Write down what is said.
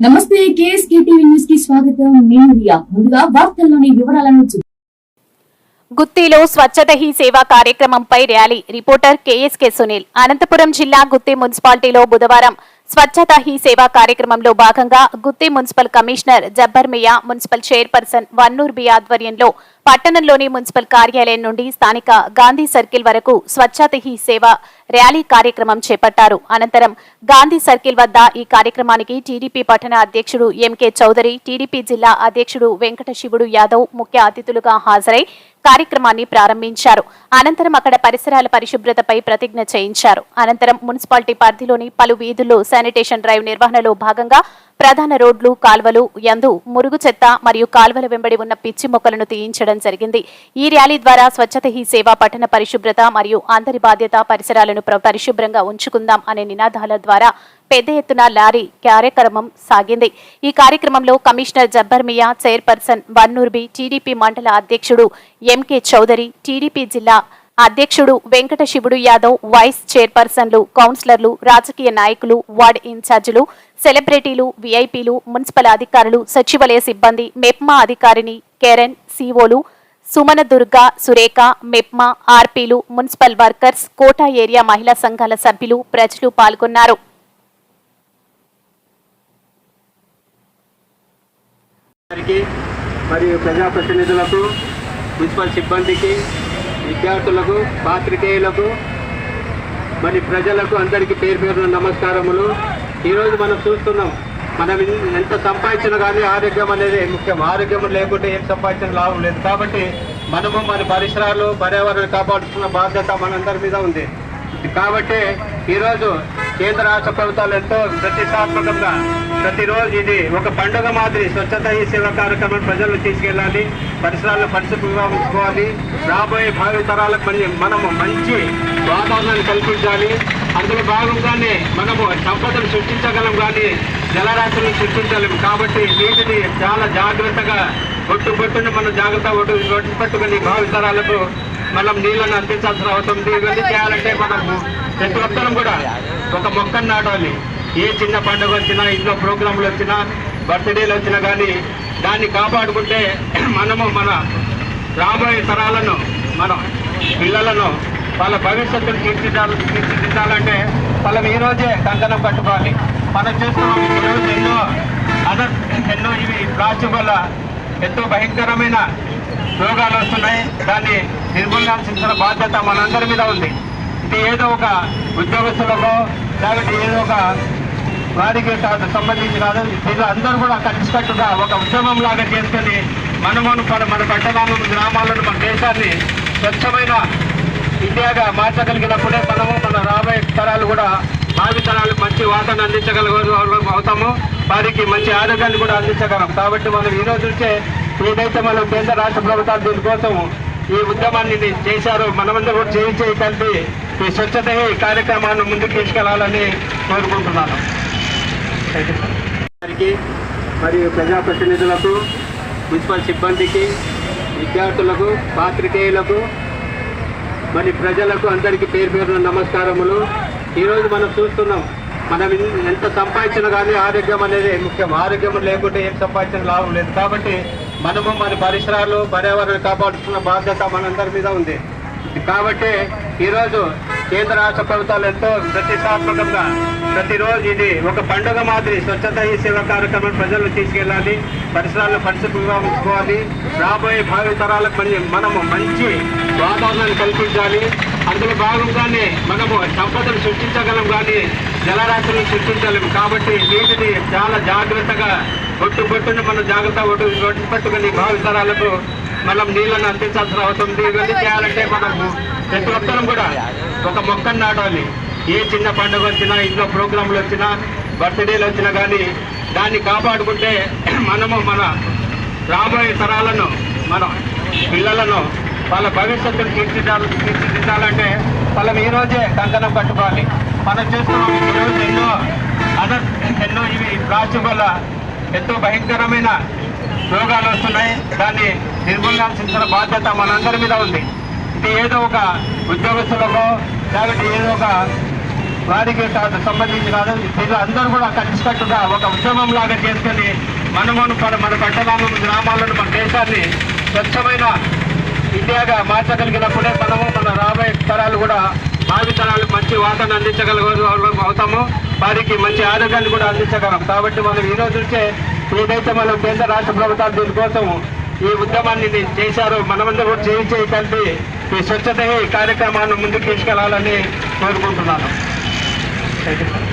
నమస్తే KSK TV న్యూస్కి స్వాగతం. నేను రియా. ముందుగా వార్తల్లోని వివరాలను చూ- గుత్తిలో స్వచ్ఛత హీ సేవా కార్యక్రమంపై rally. Reporter KSK Sunil. Anantapuram జిల్లా గుత్తి మున్సిపాలిటీలో బుధవారం స్వచ్ఛత హీ సేవా కార్యక్రమంలో భాగంగా Gutti municipal commissioner Jabbar Miya municipal chairperson Vannur Bi ఆధ్వర్యంలో పట్టణంలోని మున్సిపల్ కార్యాలయం నుండి స్థానిక గాంధీ సర్కిల్ వరకు స్వచ్ఛత హీ సేవ ర్యాలీ కార్యక్రమం చేపట్టారు. అనంతరం గాంధీ సర్కిల్ వద్ద ఈ కార్యక్రమానికి టీడీపీ పట్టణ అధ్యక్షుడు ఎంకే చౌదరి టీడీపీ జిల్లా అధ్యక్షుడు వెంకట శివుడు యాదవ్ ముఖ్య అతిథులుగా హాజరై కార్యక్రమాన్ని ప్రారంభించారు. అనంతరం అక్కడ పరిసరాల పరిశుభ్రతపై ప్రతిజ్ఞ చేయించారు. అనంతరం మున్సిపాలిటీ పరిధిలోని పలు వీధుల్లో శానిటేషన్ డ్రైవ్ నిర్వహణలో భాగంగా ప్రధాన రోడ్లు కాల్వలు యందు మురుగు చెత్త మరియు కాల్వల వెంబడి ఉన్న పిచ్చి మొక్కలను తీయించడం జరిగింది. ఈ ర్యాలీ ద్వారా స్వచ్ఛత హీ సేవ పట్టణ పరిశుభ్రత మరియు అందరి బాధ్యత పరిసరాలను ప్ర- పరిశుభ్రంగా ఉంచుకుందాం అనే నినాదాల ద్వారా పెద్ద ఎత్తున లారీ కార్యక్రమం సాగింది. ఈ కార్యక్రమంలో commissioner Jabbar Miya chairperson Vannurbi TDP మండల అధ్యక్షుడు ఎంకే చౌదరి టీడీపీ జిల్లా అధ్యక్షుడు వెంకట శివుడు యాదవ్ వైస్ చైర్పర్సన్లు కౌన్సిలర్లు రాజకీయ నాయకులు వార్డ్ ఇన్ఛార్జీలు సెలబ్రిటీలు వీఐపీలు మున్సిపల్ అధికారులు సచివాలయ సిబ్బంది మెప్మా అధికారిని కెరెన్ సీఓలు సుమన దుర్గా సురేఖ మెప్మా ఆర్పీలు మున్సిపల్ వర్కర్స్ కోటా ఏరియా మహిళా సంఘాల సభ్యులు ప్రజలు పాల్గొన్నారు. మరియు ప్రజాప్రతినిధులకు మున్సిపల్ సిబ్బందికి విద్యార్థులకు పాత్రికేయులకు మరి ప్రజలకు అందరికీ పేరు పేరున నమస్కారములు. ఈరోజు మనం చూస్తున్నాం మనం ఎంత సంపాదించినా కానీ ఆరోగ్యం అనేది ముఖ్యం. ఆరోగ్యం లేకుంటే ఏం సంపాదించిన లాభం లేదు. కాబట్టి మనము మన పరిసరాలు పర్యావరణం కాపాడుతున్న బాధ్యత మనందరి మీద ఉంది. కాబట్టి ఈరోజు కేంద్ర రాష్ట్ర ప్రభుత్వాలు ఎంతో ప్రతిష్టాత్మకంగా ప్రతిరోజు ఇది ఒక పండుగ మాదిరి స్వచ్ఛత ఈ సేవా కార్యక్రమం ప్రజలు తీసుకెళ్ళాలి. పరిసరాలను పరిశుభ్రంగా ఉంచుకోవాలి. రాబోయే భావి తరాలకు మనము మంచి వాతావరణాన్ని కల్పించాలి. అందులో భాగంగానే మనము సంపదను సృష్టించగలం కానీ జలరాశులను సృష్టించలేము. కాబట్టి నీటిని చాలా జాగ్రత్తగా బొట్టు పొట్టుని మనం జాగ్రత్త ఒట్టు ఒట్టు పట్టుకుని భావితరాలకు మనం నీళ్ళను అందించాల్సిన అవసరం ఉంది. ఇవన్నీ చేయాలంటే మనము ప్రతి ఒక్కరం కూడా ఒక మొక్కను నాటాలి. ఏ చిన్న పండుగ వచ్చినా ఇంట్లో ప్రోగ్రాంలు వచ్చినా బర్త్డేలు వచ్చినా కానీ దాన్ని కాపాడుకుంటే మనము మన రాబోయే తరాలను మన పిల్లలను వాళ్ళ భవిష్యత్తును తీర్చిదిద్దాలి తీర్చిదిద్దాలంటే వాళ్ళని ఈరోజే కంకణం కట్టుకోవాలి. మనం చూస్తున్నాం. ఈరోజు ఎన్నో అదర్ ఎన్నో ఇవి ప్లాస్టిక్ వల్ల ఎంతో భయంకరమైన రోగాలు వస్తున్నాయి. దాన్ని నిర్మూలించాల్సిన బాధ్యత మనందరి మీద ఉంది. ఇది ఏదో ఒక ఉద్యోగస్తులకో లేకపోతే ఏదో ఒక వారికి కాదు సంబంధించి కాదు. దీనిలో అందరూ కూడా కలిసికట్టుగా ఒక ఉద్యమం లాగా చేసుకొని మనము మన మన పట్టణాలను గ్రామాలను మన దేశాన్ని స్వచ్ఛమైన ఇండియాగా మార్చగలిగినప్పుడే మనము మన రాబోయే తరాలు కూడా భావి మంచి వాతావరణం అందించగలగ అవుతాము వారికి మంచి ఆరోగ్యాన్ని కూడా అందించగలం. కాబట్టి మనం ఈ రోజు నుంచే ఏదైతే మనం కేంద్ర రాష్ట్ర ప్రభుత్వాలు దీనికోసం ఈ ఉద్యమాన్ని చేశారో మనమందరూ కూడా చేయించే కలిపి ఈ స్వచ్ఛత ఈ కార్యక్రమాన్ని ముందుకు తీసుకెళ్ళాలని కోరుకుంటున్నాను. మరియు ప్రజాప్రతినిధులకు మున్సిపల్ సిబ్బందికి విద్యార్థులకు పాత్రికేయులకు మరి ప్రజలకు అందరికీ పేరు పేరున నమస్కారములు. ఈరోజు మనం చూస్తున్నాం మనం ఎంత సంపాదించినా కానీ ఆరోగ్యం అనేది ముఖ్యం. ఆరోగ్యం లేకుంటే ఏం సంపాదించిన లాభం లేదు. కాబట్టి మనము మన పరిసరాలు పర్యావరణం కాపాడుతున్న బాధ్యత మనందరి మీద ఉంది. కాబట్టి ఈరోజు కేంద్ర రాష్ట్ర ప్రభుత్వాలు ఎంతో ప్రతిష్టాత్మకంగా ప్రతిరోజు ఇది ఒక పండుగ మాదిరి స్వచ్ఛత ఈ సేవ కార్యక్రమం ప్రజలు తీసుకెళ్ళాలి పరిసరాలను పరిశుభ్రంగా ఉంచుకోవాలి. రాబోయే భావి తరాలకు మళ్ళీ మనము మంచి వాతావరణాన్ని కల్పించాలి. అందులో భాగంగానే మనము సంపదను సృష్టించగలం కానీ జలరాశులను సృష్టించలేము. కాబట్టి నీటిని చాలా జాగ్రత్తగా ఒట్టు పొట్టుని మనం జాగ్రత్త ఒట్టు ఒట్టు పట్టుకుని భావితరాలకు మనం నీళ్ళని అందించాల్సిన అవసరం ఉంది. ఇవన్నీ చేయాలంటే మనము ప్రతి ఒక్కరం కూడా ఒక మొక్కను నాటాలి. ఏ చిన్న పండుగ వచ్చినా ఇంట్లో ప్రోగ్రాంలు వచ్చినా బర్త్డేలు వచ్చినా కానీ దాన్ని కాపాడుకుంటే మనము మన రాబోయే తరాలను మన పిల్లలను వాళ్ళ భవిష్యత్తును తీర్చిదిద్దాలి తీర్చిదిద్దాలంటే వాళ్ళని ఈ రోజే కంకణం కట్టుకోవాలి. మనం చూస్తున్నాం ఈరోజు ఎన్నో అదర్ ఎన్నో ఇవి ప్లాస్టిక్ వల్ల ఎంతో భయంకరమైన రోగాలు వస్తున్నాయి. దాన్ని నిర్మూలించాల్సిన బాధ్యత మనందరి మీద ఉంది. ఇది ఏదో ఒక ఉద్యోగస్తులకో లేకపోతే ఏదో ఒక వారికి సంబంధించి కాదు దీనిలో అందరూ కూడా కలిసికట్టుగా ఒక ఉద్యమం లాగా చేసుకొని మనమును మన మన పట్టణాలను గ్రామాలను మన దేశాన్ని స్వచ్ఛమైన ఇండియాగా మార్చగలిగినప్పుడే మనము మన రాబోయే తరాలు కూడా భావి మంచి వాతాన్ని అందించగల అవుతాము వారికి మంచి ఆరోగ్యాన్ని కూడా అందించగలం. కాబట్టి మనం ఈ రోజు నుంచే ఏదైతే మనం కేంద్ర రాష్ట్ర ప్రభుత్వాలు దీనికోసం ఈ ఉద్యమాన్ని చేశారో మనమందరూ కూడా చేయి చేయి కలిపి ఈ స్వచ్ఛత హీ కార్యక్రమాన్ని ముందుకు తీసుకెళ్ళాలని కోరుకుంటున్నాను. Thank you